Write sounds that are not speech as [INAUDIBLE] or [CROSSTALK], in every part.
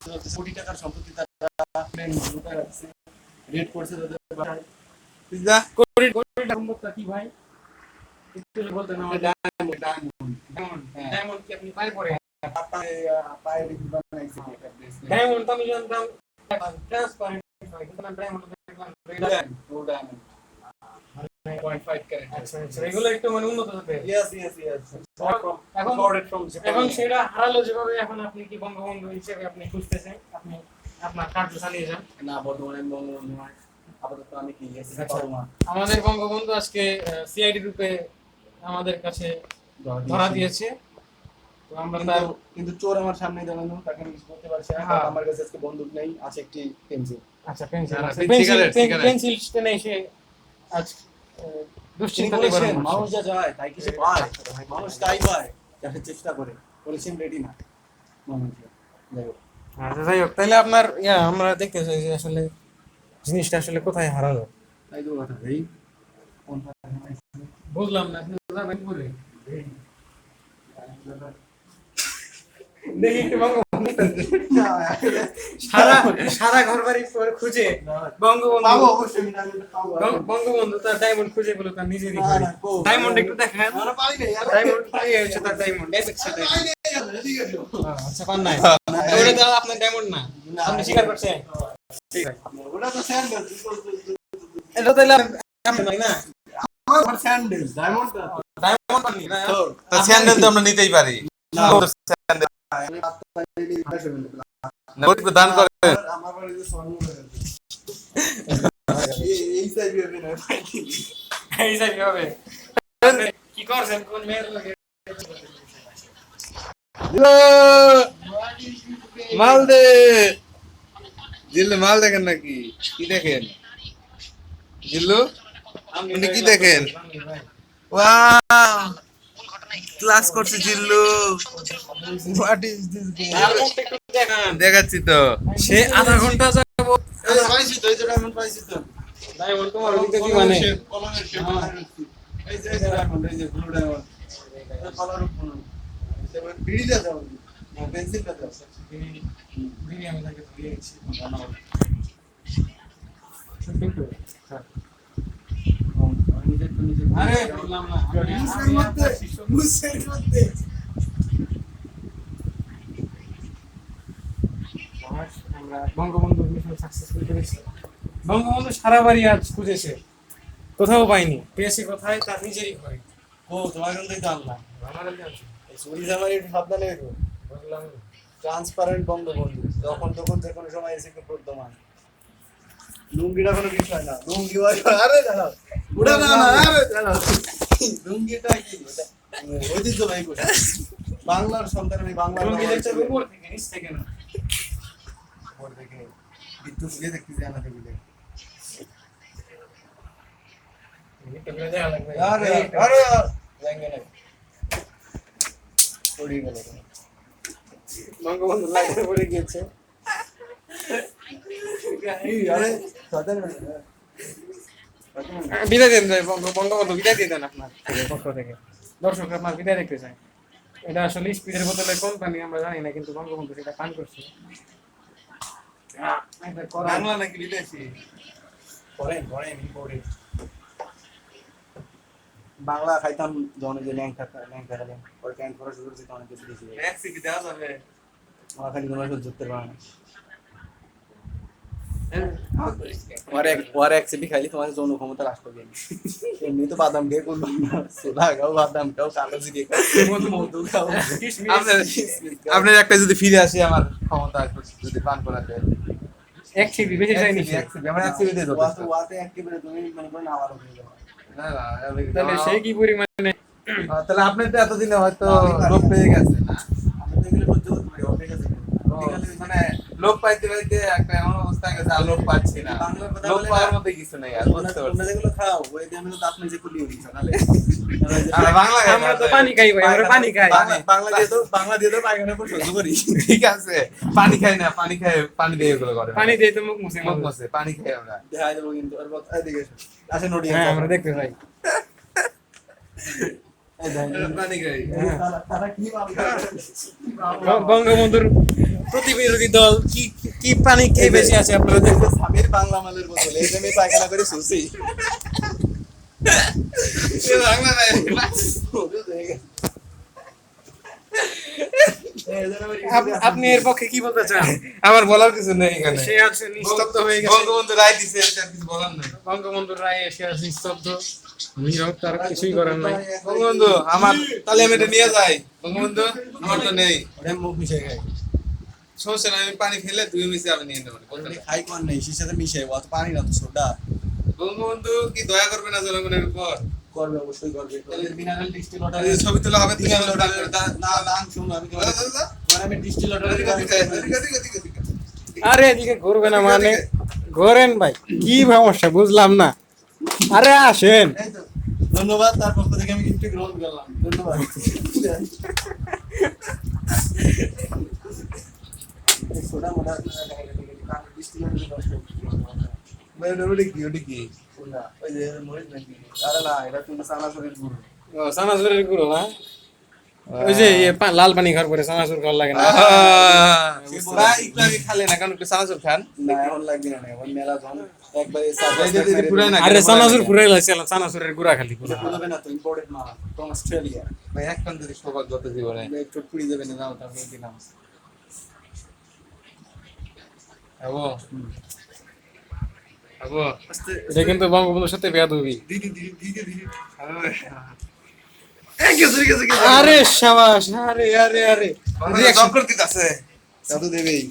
কোটি টাকার সম্পত্তি তারা লুকায় করছে তাদের বাসায়। যা কোটি কোটি টাকা কি ভাই? বলতেন আমাদের। ডায়মন্ড ডায়মন্ড ডায়মন্ড হ্যাঁ। কি আপনি পায়ে পড়ে? পায়ে পায়ে বানাইছে ডায়মন্ড আমি জানতাম। ট্রান্সপারেন্ট হয় কিন্তু ডায়মন্ড ডায়মন্ড 0.5 ক্যারেট আচ্ছা আচ্ছা এগুলো একটু মানে উন্নত হতে ইয়েস ইয়েস ইয়েস এখন imported from এখন Japan. সেটা হারালো যেভাবে এখন আপনি কি বঙ্গবন্ধু হিসেবে আপনি খুঁজতেছেন আপনি আপনার কার্য চালিয়ে যান না বর্তমানে বঙ্গবন্ধু আপাতত আমি কি এসেছি। পারমা আমাদের বঙ্গবন্ধু আজকে সিআইডি রূপে আমাদের কাছে ধরা দিয়েছে তো আমরা তার কিন্তু চোর আমার সামনে দাঁড়ানো তাকে আমি কিছু করতে পারছি না হ্যাঁ। আমার কাছে আজকে বন্দুক নেই আছে একটি পেন্সিল আচ্ছা পেন্সিল পেন্সিল। পেন্সিল টেনে এসে আজ আহ, দুশ্চিন্তা বলেছেন মানুষ। যা যায় তাই কিছু পায় মানুষ তাই পায় যাতে চেষ্টা করে। বলেছেন রেডি না। মানুষ যাই হোক। আচ্ছা যাই হোক তাহলে আপনার ইয়া আমরা দেখতে চাই যে আসলে জিনিসটা আসলে কোথায় হারালো। তাই তো কথা জানাইছি? বুঝলাম না আপনি যাবেন পরে। দেখি বঙ্গবন্ধু সারা সারা ঘর বাড়ি খুঁজে বঙ্গবন্ধু বঙ্গবন্ধু তার ডায়মন্ড খুঁজে পেল তার নিজেরই। ডায়মন্ড একটু দেখান আমরা পারি নাই, আরে। ডায়মন্ড হচ্ছে তার ডায়মন্ড। আচ্ছা পান নাই। ওটা আপনার না। আপনি স্বীকার করছেন? এটা তাহলে না? আমার স্যান্ডেল তো। আমরা নিতেই পারি। না। তো স্যান্ডেল আমি রাস্তা পাইনি, ভাষা বলি। না, ওটুকু দান করে আমার- আমার বাড়িতে স্বর্ণ এই- এই হবে না এই যাই হবে কি করছেন কোন মেয়ের লাগে মাল দে মাল দেখেন নাকি কি দেখেন জিল্লু কি দেখেন? ওয়াও ক্লাস করছে জিল্লু। হোয়াট ইজ দিস দেখাচ্ছি তো। সে আধা ঘণ্টা যাব পাইছি তো এই যে ডায়মন্ড পাইছি তো। ডায়মন্ড তোমার ওদিকে কি মানে? কলমের বানানো হচ্ছে। এই যে এই যে ডায়মন্ড এই যে ব্লু ডায়মন্ড কালার উপর তারপরে বিড়িটা দাও না পেন্সিলটা দাও বিড়ি আমি তাকে দিয়েছি আরে বললাম না মুসের মধ্যে মুসের মধ্যে আমরা বঙ্গবন্ধু সারা বাড়ি আজ খুঁজেছে। কোথাও পাইনি পেয়েছে কোথায়? তার নিজেরই ঘরে। ও তোমার কিন্তু তো আনলাম আমাদের চুরি একটু সাবধানে ট্রান্সপারেন্ট বঙ্গবন্ধু। যখন তখন যে কোনো সময় এসে প্রদ্যমান। লুঙ্গিটা কোনো বিষয় না। লুঙ্গি আরে দাঁড়াও। ওটা না না আরে দাঁড়াও। লুঙ্গিটা কি? ঐতিহ্যবাহী পোশাক বাংলার সন্তান আমি বাংলার লুঙ্গি দেখতে উপর থেকে নিচ থেকে না। উপর থেকে। বিদ্যুৎ দিয়ে দেখতেছি আনা টেবিলে একটু করে আরে গেল। বঙ্গবন্ধু লাইনে পড়ে গিয়েছে। আরে? বিদায় দেন বঙ্গবন্ধু বিদায় দিয়ে দেন আপনার। থেকে, পক্ষ থেকে। দর্শক আপনার বিদায় দেখতে চাই। এটা আসলে স্পিডের বোতলের কোম্পানি আমরা জানি না কিন্তু বঙ্গবন্ধু সেটা পান করছে। বাংলা নাকি বিদেশি? করেন করেন ইম্পোর্টেড বাংলা খাইতাম যখন পরে করা শুরু করছি তখন দেওয়া যাবে। আমার খালি কোনো সহ্য করতে পারে না। ওর এক ওর এক সিপি খাইলে তোমার যৌন ক্ষমতা রাষ্ট্র গেম এমনি তো বাদাম খেয়ে করলাম না। সোডা খাও বাদাম খাও কালো জিরে খাও মধু মধু খাও। আপনার একটা যদি ফিরে আসি আমার ক্ষমতা যদি পান এক বেশি চাইনি সে। এক সিপি আমার এক সিপি দিয়ে ওয়াতে ওয়াতে একেবারে তুমি মনে করেন আবার না না তাহলে সে কি পরিমাণে? তাহলে আপনি তো এতদিনে হয়তো লোক পেয়ে গেছেন। না আমি তো এগুলো সহ্য করতে পারি অপেক্ষা মানে লোক পাইতে পাইতে একটা এমন অবস্থা হয়ে গেছে আর লোক পাচ্ছি না। লোক পাওয়ার। মধ্যে কিছু নেই আর বুঝতে পারছি। যেগুলো খাও ওই দিয়ে আমি তো দাঁত মেজে খুলি উঠি সকালে বাংলা আমরা তো পানি খাই ভাই আমরা পানি খাই। পানি- বাংলা দিয়ে তো বাংলা দিয়ে তো পায়খানা করে সহ্য করি। ঠিক আছে পানি খাই না পানি খাই পানি দিয়ে এগুলো করে। পানি দিয়ে তো মুখ মুছে মুখ মুছে, পানি খাই আমরা। দেখা যাব কিন্তু আর বল- এদিকে আসেন ওটি হ্যাঁ আমরা দেখতে চাই। কি বঙ্গবন্ধুর প্রতিবিরোধী দল কি কি পানি খেয়ে বেশি আছে আপনারা দেখুন? স্বামীর বাংলা মালের বোতল এই আমি পায়খানা করে আপ- আপনি এর পক্ষে কি বলতে চান? আমার বলার কিছু নেই এখানে। সে আছে নিস্তব্ধ হয়ে গেছে। বঙ্গবন্ধু রায় দিছে আর কিছু বলার নাই। বঙ্গবন্ধুর রায় এসে আছে নিস্তব্ধ। নীরব তার কিছুই করার নাই। বঙ্গবন্ধু আমার তাহলে আমি এটা নিয়ে যাই। বঙ্গবন্ধু আমার তো নেই। ওটা মুখ মিশে খাই সমস্যা নাই আমি পানি ফেলে তুই মিশে আমি নিয়ে নেব। খাই কোন নেই সাথে মিশে অত পানি না তো সোডা। বঙ্গবন্ধু কি দয়া করবে না জনগণের উপর? করবে অবশ্যই করবে। মিনারেল ডিস্টিল ওয়াটার ছবি তোলা হবে তুমি না দান শুনো আমি তোমার ডিস্টিল ওয়াটার। আরে এদিকে ঘুরবে না মানে। ঘোরেন ভাই কি সমস্যা বুঝলাম না। আরে আসেন। ধন্যবাদ তার পক্ষ থেকে আমি গিফট গ্রহণ করলাম। ধন্যবাদ। এই সোডা মোডা ডিস্টিল ওয়াটার ভাই, ওটা ওটা কি? ওটা কি? কোনটা ওই যে মরিচ নাকি আরে না এটা তুমি সানাসুরের গুড়। ও, চানাচুরের গুঁড়ো না? ওই যে ইয়ে লাল পানি খাওয়ার পরে চানাচুর খাওয়ার লাগে না। খালে না কারণ চানাচুর খান। না এখন লাগবে না আরে চানাচুরের গুঁড়া খালি পুরো। হবে না তো ইম্পোর্টেড মাল ফ্রম অস্ট্রেলিয়া ভাই একখান যদি সৌভাগ্যত জীবনে একটু পুরি যাবে না দাও তারপরে দিলাম আবো। আবো। এটা কিন্তু বঙ্গবন্ধুর সাথে গেছে আরে শাবাশ আরে আরে আরে দরকার দিতেছে তা তো দেবেই।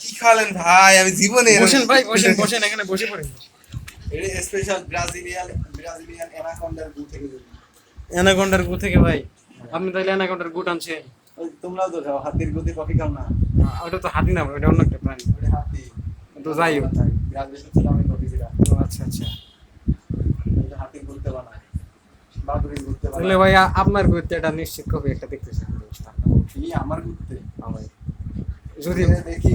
কি খালেন ভাই? আমি জীবনে বসেন ভাই বসেন বসেন এখানে বসে পড়েন। এটা স্পেশাল ব্রাজিলিয়ান ব্রাজিলিয়ান অ্যানাকন্ডার গু থেকে অ্যানাকন্ডার গু থেকে ভাই। আপনি তাহলে অ্যানাকন্ডার আনছেন তোমরাও তো খাও হাতির গতি কফি খাও না। ওটা তো হাতি না ওটা অন্য একটা প্রাণী। ওটা হাতি। তো যাই হোক। ব্রাজিলের সবচেয়ে দামি কফি আচ্ছা আচ্ছা। হাতির ঘুরতে বানায়। বাদুড়ির ঘুরতে তাহলে বানায়। ভাই আপনার ঘুরতে এটা নিশ্চিত কবে একটা দেখতেছেন আমার ঘুরতে ভাই যদি দেখি।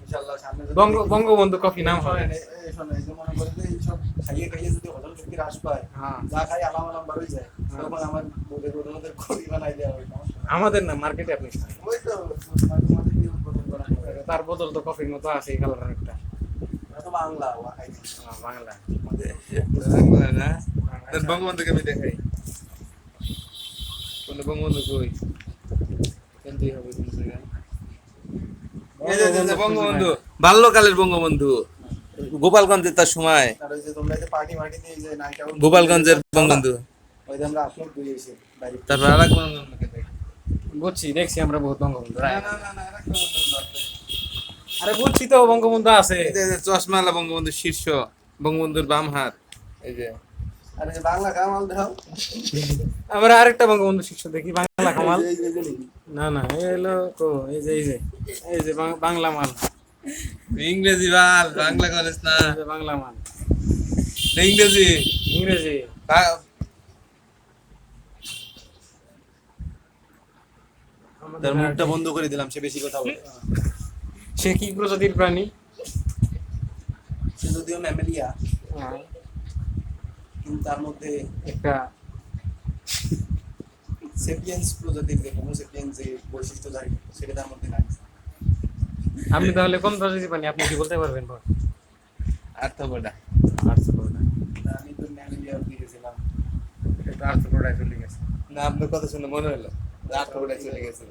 ইনশাআল্লাহ সামনে বঙ্গ বঙ্গবন্ধু কফি নাম হয় মনে খাইয়ে খাইয়ে যদি হজম শক্তি হ্রাস পায় হ্যাঁ। যা খাই আলাম আলাম বাড়ি যায় তখন আমার বোধের ওদের কফি বানাই দেওয়া হয়। আমাদের না মার্কেটে আপনি ওই তো হয়। তার বদল তো কফির মতো আছে এই কালার একটা। বাংলা খাই বাংলা। বাংলা বঙ্গবন্ধুকে আমি দেখাই। কোন বঙ্গবন্ধু কই? কেনতেই হবে কোন জায়গায় বঙ্গবন্ধু। বাল্যকালের বঙ্গবন্ধু। গোপালগঞ্জের তার সময়। গোপালগঞ্জের বঙ্গবন্ধু। তারপর আর বুঝছি দেখছি আমরা বহুত বঙ্গবন্ধু আর বঙ্গবন্ধু বুঝছি তো বঙ্গবন্ধু আছে। চশমালা বঙ্গবন্ধুর শীর্ষ বঙ্গবন্ধুর বাম হাত এই যে কামাল আরেকটা বঙ্গবন্ধু শিষ্য দেখি বাংলা? না না এই হলো তো এই যে এই যে এই যে বাংলা মাল। ইংরেজি বাল বাংলা কলেজ না। বাংলা মাল। ইংরেজি। ইংরেজি। তার মুখটা বন্ধ করে দিলাম সে বেশি কথা বলে। সে কি প্রজাতির প্রাণী? সে যদিও ম্যামেলিয়া। হ্যাঁ, কিন্তু তার মধ্যে একটা সেপিয়েন্স প্রজাতির যে হোমো সেপিয়েন্স যে বৈশিষ্ট্য থাকে সেটা তার মধ্যে নাই। আপনি তাহলে কোন প্রজাতির প্রাণী আপনি কি বলতে পারবেন বল? Arthropoda arthropoda. আমি তো ম্যামেলিয়া দিয়েছিলাম এটা আর্থ্রোপোডায় চলে গেছে। না আপনার কথা শুনে মনে হলো আর্থপোডায় চলে গেছে।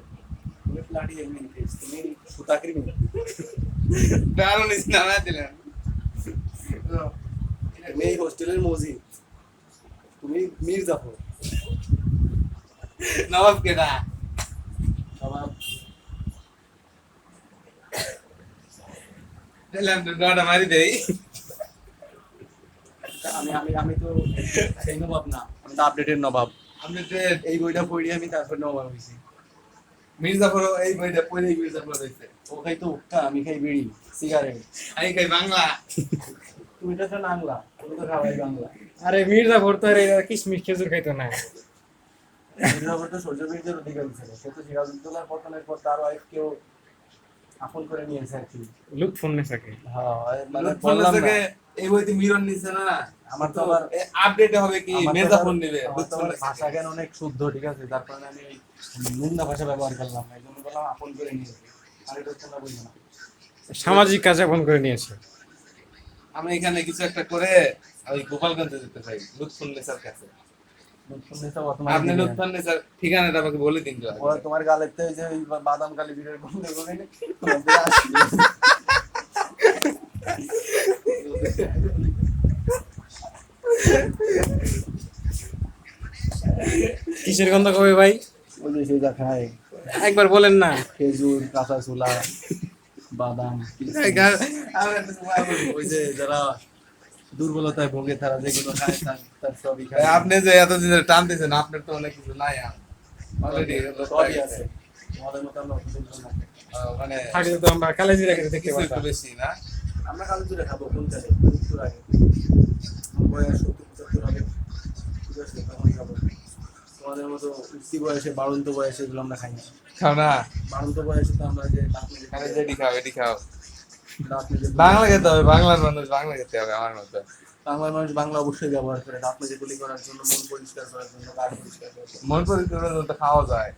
তুমি প্লাটি এমনি তুমি সুতাকৃমি দারুণ নামা দিলেন তুমি এই হোস্টেলের মজি তুমি মীর জাফর নবাব দিলাম তো ডটা মারি দেই। আমি আমি আমি তো সেই নবাব না আমি তো আপডেটেড নবাব। যে এই বইটা পড়ি আমি তারপর নবাব হয়েছি মির্জাফর এই বইটা পড়ে মির্জাফর হয়েছে ও খাই তো উক্কা আমি খাই বিড়ি সিগারেট আমি খাই বাংলা। তুমি তো তো নাংলা তুমি তো খাওয়াই বাংলা। আরে আর কিশমিশ খেজুর খাইতো না। মির্জাফর তো সূর্য বীর্যের অধিকারী ছিল সে তো সিরাজউদ্দৌলার পতনের পর তার ওয়াইফ কেউ আপন করে নিয়েছে আর কি। লুৎফুন্নেসাকে হ্যাঁ মানে বললাম না, এই বইতে মিরন নিছে না আমার তো আবার- আপডেট হবে কি মেজা ফোন নেবে ভাষা জ্ঞান অনেক শুদ্ধ ঠিক আছে? তার কারণে আমি ভাষা ব্যবহার করলাম এই জন্য বললাম আপন করে নিয়েছে আর এটা সামাজিক কাজ আপন করে নিয়েছে। আমরা এখানে কিছু একটা করে ওই গোপালগঞ্জে যেতে চাই লুৎফুন্নেসার কাছে। লুৎফুন্নেসা বর্তমানে আপনি ঠিকানাটা আমাকে বলে দিন তোমার যে বাদাম কালি বিড়ের গন্ধ করে [LAUGHS] কিসের গন্ধ কবে ভাই? একবার বলেন না। খেজুর কাঁচা ছোলা। বাদাম। ওই যে যারা দুর্বলতায় ভোগে তারা যেগুলো খায় তার তার সবই খায়। আপনি যে এতদিন ধরে টানতেছেন আপনার তো অনেক কিছু নাই অলরেডি সবই আছে। মানে থাকলে তো আমরা কালেজি রেখে দেখতে পারতাম। বেশি না। আমরা খাব কোন কালে মৃত্যুর আগে। বয়স সত্তর পঁচাত্তর হবে। তখন খাব। তোমাদের মতো উঠতি বয়সে বাড়ন্ত বয়সে এগুলো আমরা খাই না। খাও না। খাও খাও। বাংলা খেতে হবে বাংলার মানুষ বাংলা খেতে হবে আমার মতো। বাংলার মানুষ বাংলা অবশ্যই ব্যবহার করে দাঁত মেজে গুলি করার জন্য মন পরিষ্কার করার জন্য গাড় পরিষ্কার করার জন্য। মন পরিষ্কার খাওয়া যায়।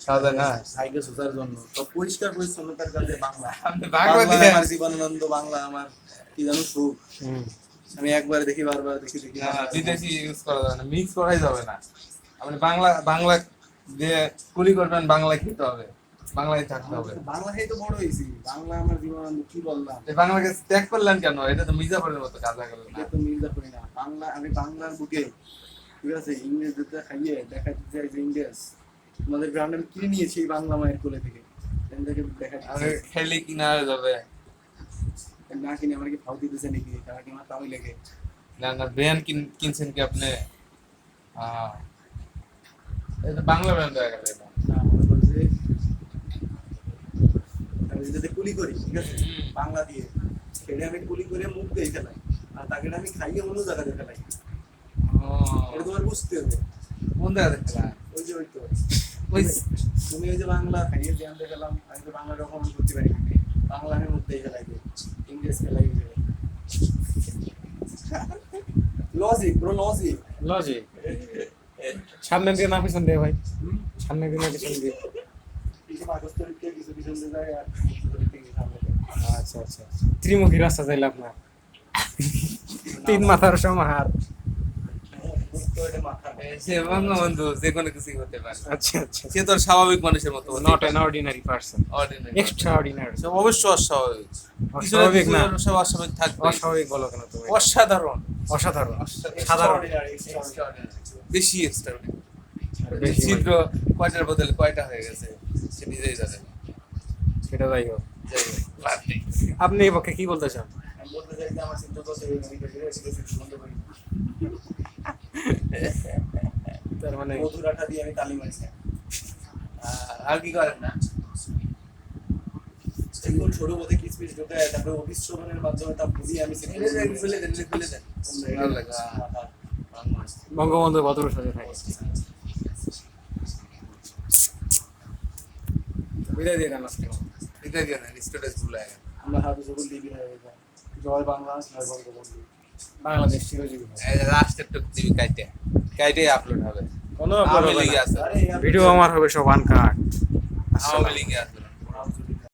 খাওয়া যায় না? সাইকে সুতার জন্য। তো পরিষ্কার পরিচ্ছন্নতার কাজে বাংলা। বাংলা বাংলা দিয়ে আমার জীবনানন্দ বাংলা আমার কি জানো সুখ? আমি একবার দেখি বারবার দেখি দেখি। না না, বিদেশি ইউজ করা যাবে না মিক্স করাই যাবে না। বাংলা বাংলা দিয়ে কুলি করবেন বাংলায় খেতে হবে বাংলায় থাকতে হবে। বাংলা তো বড় হয়েছি বাংলা আমার জীবনানন্দ কি বললাম বাংলাকে ত্যাগ করলেন কেন? এটা তো মির্জাফরের মতো কাজা করলেন এটা তো না। বাংলা আমি বাংলার বুকে ঠিক আছে ইংরেজদের খাইয়ে দেখা দিতে যে ইংরেজ আমাদের গ্রাউন্ডে আমি কিনে নিয়েছি এই বাংলা মায়ের কোলে থেকে। খেলে কিনা যাবে? না কিনে আমার কি ফাউ দিতেছে নাকি? তারা কি আমার তাও লেগে। না না কিনছেন কি আপনি? আহ, বাংলা ব্র্যান্ড আমি যদি কুলি করি ঠিক আছে? বাংলা দিয়ে। সেটা আমি কুলি করে মুখ দিয়ে ফেলাই আর তাকে আমি খাইয়ে অন্য জায়গাতে ফেলাই এটা তোমার বুঝতে হবে। কোন জায়গা দেখলাম ওই যে ওই তো। তুমি ওই যে বাংলা খাইয়ে যে আনতে গেলাম আমি তো বাংলা রকম করতে পারি। বাংলা আমি মধ্যেই ফেলাই দিই ইংরেজ ফেলাই দিই লজিক ব্রো লজিক লজিক সামনে দিয়ে না পিছন দিয়ে ভাই। সামনে দিয়ে না পিছন দিয়ে। যায়। আচ্ছা আচ্ছা। ত্রিমুখী রাস্তা চাইলে আপনার। তিন মাথার সমাহার। আচ্ছা আচ্ছা। স্বাভাবিক মানুষের মতো not an ordinary person extraordinary অবশ্য অস্বাভাবিক। অস্বাভাবিক না। অস্বাভাবিক থাকবে। অস্বাভাবিক বলো কেন তুমি? অসাধারণ। অসাধারণ। সাধারণ। বেশি এক্সট্রা ছিদ্র কয়টার বদলে কয়টা হয়ে গেছে? সে নিজেই জানে। সেটা যাই হোক। আপনি এই পক্ষে কি বলতে চান? তার মানে মধুর আঠা দিয়ে আমি তালি মারি না। আহ, আর কি করেন না? একদম ছোট পথে কিসমিস ঢোকায় তারপরে অবিশ্রবণের মাধ্যমে তা বুঝিয়ে আমি খুলে দেন খুলে বঙ্গবন্ধু ভদ্র সাজে থাকে বিদায় দিয়ে দেন আজকে। এটা দিয়ে দেন স্ট্যাটাস ভুলে গেল। আমরা হাতে সকল দিবি হয়ে জয় বাংলা জয় বঙ্গবন্ধু। বাংলাদেশ চিরজীবী হোক। এই লাস্টের টুক দিবি কাইটে। কাইটে আপলোড হবে। কোনো আপলোড আমি- ভিডিও আমার হবে সব আনকাট আওয়ামী লীগে